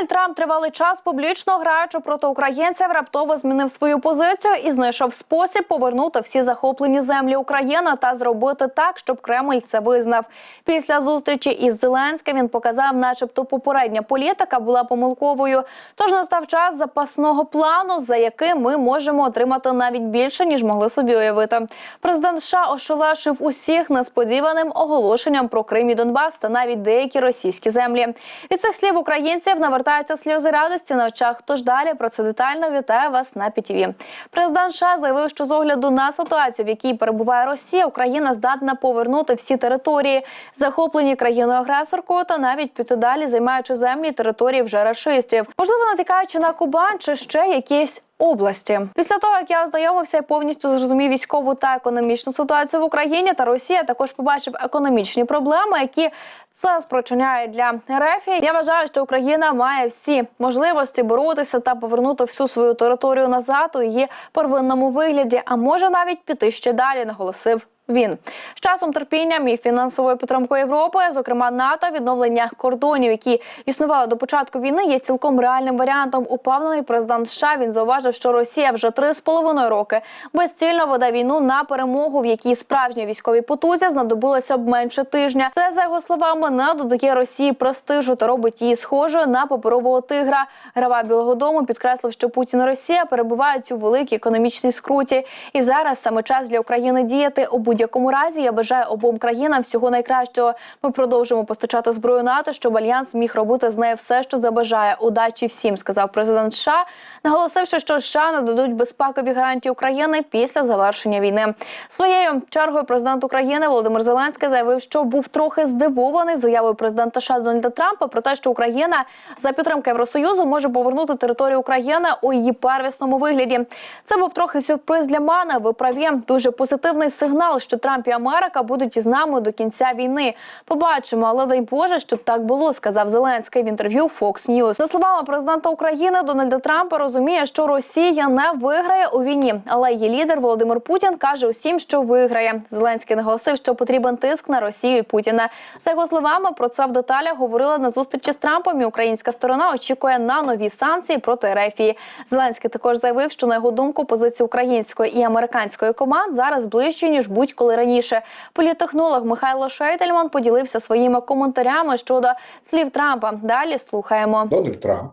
Дональд Трамп тривалий час публічно граючи проти українців, раптово змінив свою позицію і знайшов спосіб повернути всі захоплені землі України та зробити так, щоб Кремль це визнав. Після зустрічі із Зеленським він показав, начебто, попередня політика була помилковою. Тож настав час запасного плану, за яким ми можемо отримати навіть більше ніж могли собі уявити. Президент США ошелешив усіх несподіваним оголошенням про Крим і Донбас та навіть деякі російські землі. Від цих слів українців навертаються сльози радості на очах. Тож далі про це детально вітаю вас на ПІТІВІ. Президент США заявив, що з огляду на ситуацію, в якій перебуває Росія, Україна здатна повернути всі території, захоплені країною агресоркою, та навіть піти далі, займаючи землі і території вже рашистів, можливо, натякаючи на Кубан чи ще якісь. Області після того, як я ознайомився і повністю зрозумів військову та економічну ситуацію в Україні та Росія, також побачив економічні проблеми, які це спричиняє для РФ. Я вважаю, що Україна має всі можливості боротися та повернути всю свою територію назад у її первинному вигляді, а може навіть піти ще далі, наголосив. Він з часом терпінням і фінансовою підтримкою Європи, зокрема НАТО, відновлення кордонів, які існували до початку війни, є цілком реальним варіантом. Упевнений президент США. Він зауважив, що Росія вже три з половиною роки безцільно веде війну на перемогу, в якій справжній військовій потузі знадобилося б менше тижня. Це за його словами не додає Росії престижу та робить її схожою на паперового тигра. Грава Білого Дому підкреслив, що Путін і Росія перебувають у великій економічній скруті, і зараз саме час для України діяти у будь-якому разі. Я бажаю обом країнам всього найкращого. Ми продовжимо постачати зброю НАТО, щоб альянс міг робити з нею все, що забажає. Удачі всім, сказав президент США, наголосивши, що США нададуть безпекові гарантії України після завершення війни. Своєю чергою президент України Володимир Зеленський заявив, що був трохи здивований заявою президента США Дональда Трампа про те, що Україна за підтримки Євросоюзу може повернути територію України у її первісному вигляді. Це був трохи сюрприз для мене. Ви праві дуже позитивний сигнал, що Трамп і Америка будуть із нами до кінця війни. Побачимо, але дай Боже, щоб так було, сказав Зеленський в інтерв'ю Fox News. За словами президента України Дональда Трампа, розуміє, що Росія не виграє у війні, але її лідер Володимир Путін каже усім, що виграє. Зеленський наголосив, що потрібен тиск на Росію і Путіна. За його словами, про це в деталях говорили на зустрічі з Трампом. і Українська сторона очікує на нові санкції проти Рефії. Зеленський також заявив, що на його думку позиції української і американської команд зараз ближчі ніж будь-коли раніше. Політехнолог Михайло Шейтельман поділився своїми коментарями щодо слів Трампа. Далі слухаємо. Дональд Трамп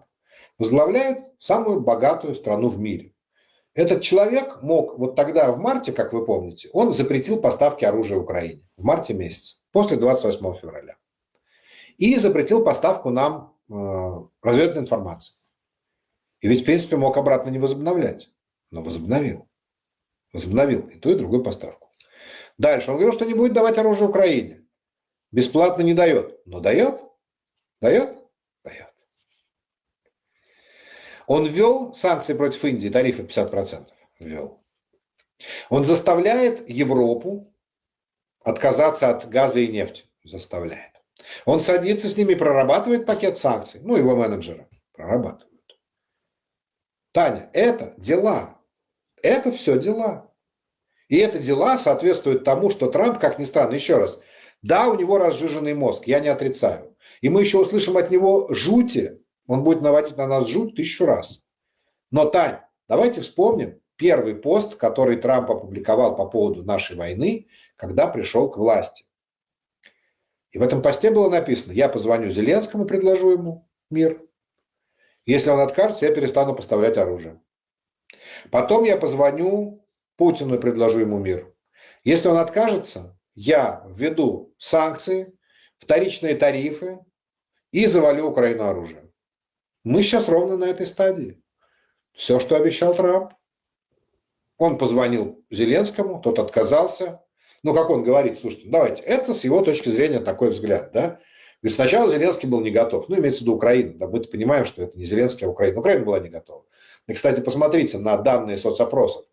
возглавляет самую богатую страну в мире. Этот человек мог, вот тогда в марте, как вы помните, он запретил поставки оружия Украине в марте месяце, после 28 февраля. И запретил поставку нам э, разведной информации. И ведь, в принципе, мог обратно не возобновлять, но возобновил. Возобновил и ту, и другую поставку. Дальше. Он говорил, что не будет давать оружие Украине. Бесплатно не дает. Но дает. Дает? Дает. Он ввел санкции против Индии, тарифы 50% ввел. Он заставляет Европу отказаться от газа и нефти. Заставляет. Он садится с ними и прорабатывает пакет санкций. Ну, его менеджеры прорабатывают. Таня, это дела. Это все дела. И это дела соответствуют тому, что Трамп, как ни странно, еще раз, да, у него разжиженный мозг, я не отрицаю. И мы еще услышим от него жути, он будет наводить на нас жуть тысячу раз. Но, Тань, давайте вспомним первый пост, который Трамп опубликовал по поводу нашей войны, когда пришел к власти. И в этом посте было написано, я позвоню Зеленскому, предложу ему мир. Если он откажется, я перестану поставлять оружие. Потом я позвоню Путину и предложу ему мир. Если он откажется, я введу санкции, вторичные тарифы и завалю Украину оружием. Мы сейчас ровно на этой стадии. Все, что обещал Трамп. Он позвонил Зеленскому, тот отказался. Ну, как он говорит, слушайте, давайте, это с его точки зрения такой взгляд, да? Ведь сначала Зеленский был не готов. Ну, имеется в виду Украина. Да, мы понимаем, что это не Зеленский, а Украина. Украина была не готова. И, кстати, посмотрите на данные соцопросов.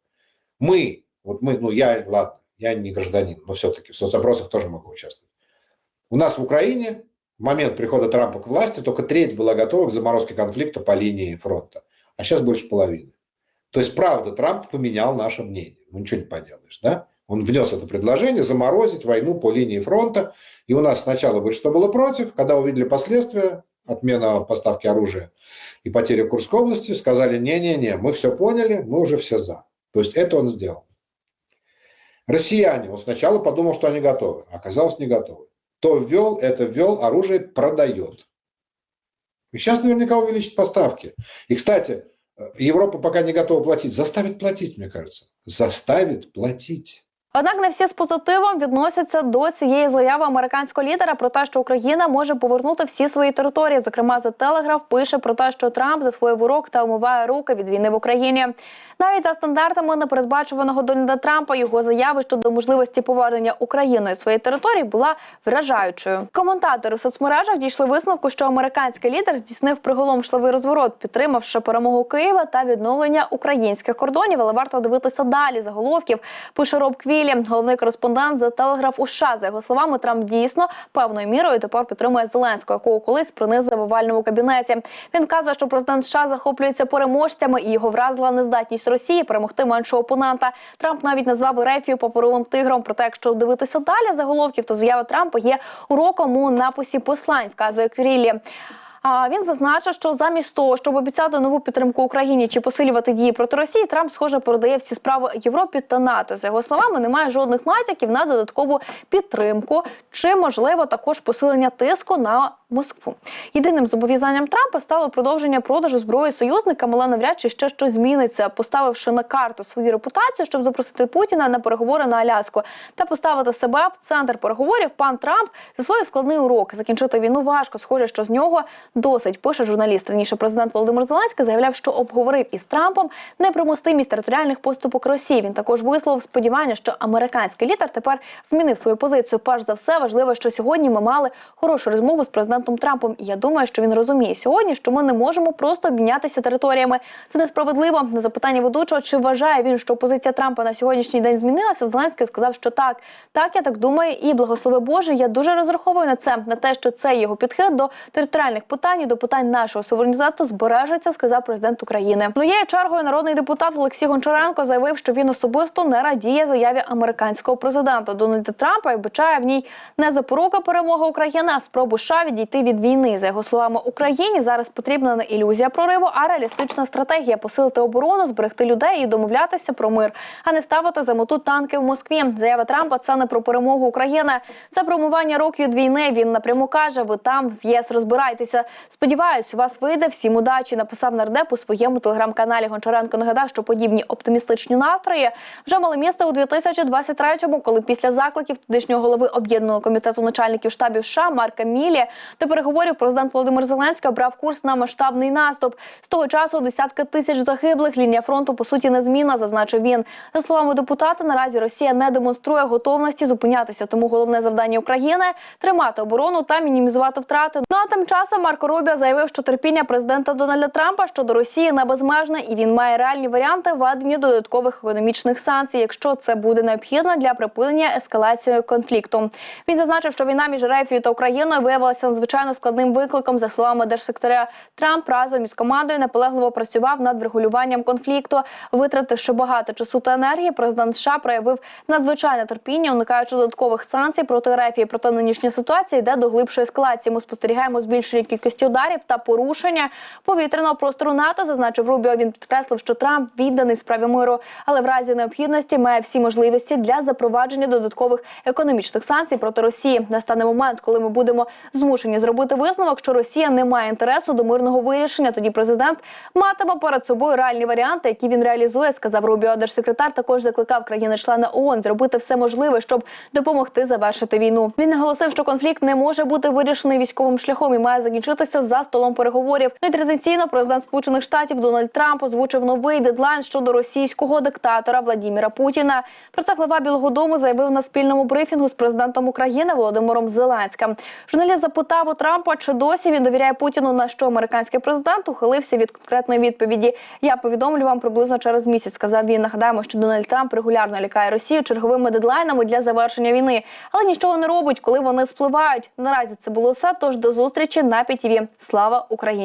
Мы, вот мы, ну, я, ладно, я не гражданин, но все-таки в соцопросах тоже могу участвовать. У нас в Украине в момент прихода Трампа к власти только треть была готова к заморозке конфликта по линии фронта, а сейчас больше половины. То есть, правда, Трамп поменял наше мнение. Ну, ничего не поделаешь, да? Он внес это предложение заморозить войну по линии фронта. И у нас сначала большинство было против, когда увидели последствия, отмена поставки оружия и потеря Курской области, сказали, не-не-не, мы все поняли, мы уже все за. То есть это он сделал. Россияне, он сначала подумал, что они готовы, а оказалось не готовы. То ввел, это ввел, оружие продает. И сейчас наверняка увеличит поставки. И, кстати, э, Европа пока не готова платить. Заставит платить, мне кажется. Заставит платить. Однак не всі з позитивом відносяться до цієї заяви американського лідера про те, що Україна може повернути всі свої території. Зокрема, The Telegraph пише про те, що Трамп засвоїв урок та умиває руки від війни в Україні. Навіть за стандартами непередбачуваного Дональда Трампа його заяви щодо можливості повернення Україною своєї території була вражаючою. Коментатори в соцмережах дійшли висновку, що американський лідер здійснив приголомшливий розворот, підтримавши перемогу Києва та відновлення українських кордонів. Але варто дивитися далі заголовків. Пише Роб Квілі, головний кореспондент за телеграф у США. За його словами, Трамп дійсно певною мірою тепер підтримує Зеленського, якого колись принизив в овальному кабінеті. Він вказує, що президент США захоплюється переможцями і його вразила нездатність Росії перемогти меншого опонента. Трамп навіть назвав Ерефію паперовим тигром. Проте, якщо дивитися далі заголовків, то заява Трампа є уроком у написі послань, вказує Квілі. А він зазначив, що замість того, щоб обіцяти нову підтримку Україні чи посилювати дії проти Росії, Трамп схоже передає всі справи Європі та НАТО. За його словами, немає жодних натяків на додаткову підтримку чи можливо також посилення тиску на Москву. Єдиним зобов'язанням Трампа стало продовження продажу зброї союзникам, але навряд чи ще щось зміниться, поставивши на карту свою репутацію, щоб запросити Путіна на переговори на Аляску та поставити себе в центр переговорів. Пан Трамп за свій складний урок закінчити війну важко. Схоже, що з нього досить пише журналіст. Раніше президент Володимир Зеленський заявляв, що обговорив із Трампом непримустимість територіальних поступок Росії. Він також висловив сподівання, що американський лідер тепер змінив свою позицію. Перш за все, важливо, що сьогодні ми мали хорошу розмову з президентом Трампом. І я думаю, що він розуміє сьогодні, що ми не можемо просто обмінятися територіями. Це несправедливо. На запитання ведучого, чи вважає він, що позиція Трампа на сьогоднішній день змінилася. Зеленський сказав, що так. Так, я так думаю, і благослови Боже. Я дуже розраховую на це, на те, що це його підхід до територіальних питань і до питань нашого суверенітету збережеться, сказав президент України. Своєю чергою народний депутат Олексій Гончаренко заявив, що він особисто не радіє заяві американського президента Дональда Трампа і вбачає в ній не запорука перемоги України, а спробу США відійти від війни. За його словами, Україні зараз потрібна не ілюзія прориву, а реалістична стратегія посилити оборону, зберегти людей і домовлятися про мир, а не ставити за мету танки в Москві. Заява Трампа це не про перемогу України, це про умивання рук від війни. Він напряму каже: ви там з єс розбирайтеся. Сподіваюсь, у вас вийде всім удачі. Написав нардеп у своєму телеграм-каналі. Гончаренко нагадав, що подібні оптимістичні настрої вже мали місце у 2023-му, коли після закликів тодішнього голови об'єднаного комітету начальників штабів США Марка Мілі до переговорів президент Володимир Зеленський обрав курс на масштабний наступ. З того часу десятки тисяч загиблих. Лінія фронту по суті незмінна, зазначив він. За словами депутата, наразі Росія не демонструє готовності зупинятися. Тому головне завдання України тримати оборону та мінімізувати втрати. Ну а тим часом Марко Рубіо заявив, що терпіння президента Дональда Трампа щодо Росії не безмежне, і він має реальні варіанти введення додаткових економічних санкцій, якщо це буде необхідно для припинення ескалації конфлікту. Він зазначив, що війна між Рефією та Україною виявилася надзвичайно складним викликом. За словами держсекретаря Трамп разом із командою наполегливо працював над врегулюванням конфлікту, витративши багато часу та енергії. Президент США проявив надзвичайне терпіння, уникаючи додаткових санкцій проти Рефії. Проте нинішня ситуація йде до глибшої ескалації. Ми спостерігаємо збільшення кількості ударів та порушення повітряного простору НАТО. Зазначив Рубіо. Він підкреслив, що Трамп відданий справі миру, але в разі необхідності має всі можливості для запровадження додаткових економічних санкцій проти Росії. Настане момент, коли ми будемо змушені зробити висновок, що Росія не має інтересу до мирного вирішення. Тоді президент матиме перед собою реальні варіанти, які він реалізує, сказав Рубіо. Держсекретар також закликав країни-члени ООН зробити все можливе, щоб допомогти завершити війну. Він наголосив, що конфлікт не може бути вирішений військовим шляхом і має закінчитися за столом переговорів. Ну і традиційно президент Сполучених Штатів Дональд Трамп озвучив новий дедлайн щодо російського диктатора Владіміра Путіна. Про це глава Білого Дому заявив на спільному брифінгу з президентом України Володимиром Зеленським. Журналіст запитав у Трампа, чи досі він довіряє Путіну, на що американський президент ухилився від конкретної відповіді. Я повідомлю вам приблизно через місяць. Сказав він. Нагадаємо, що Дональд Трамп регулярно лякає Росію черговими дедлайнами для завершення війни, але нічого не робить, коли вони спливають. Наразі це було все. Тож до зустрічі на ПІТІВІ. Слава Україні!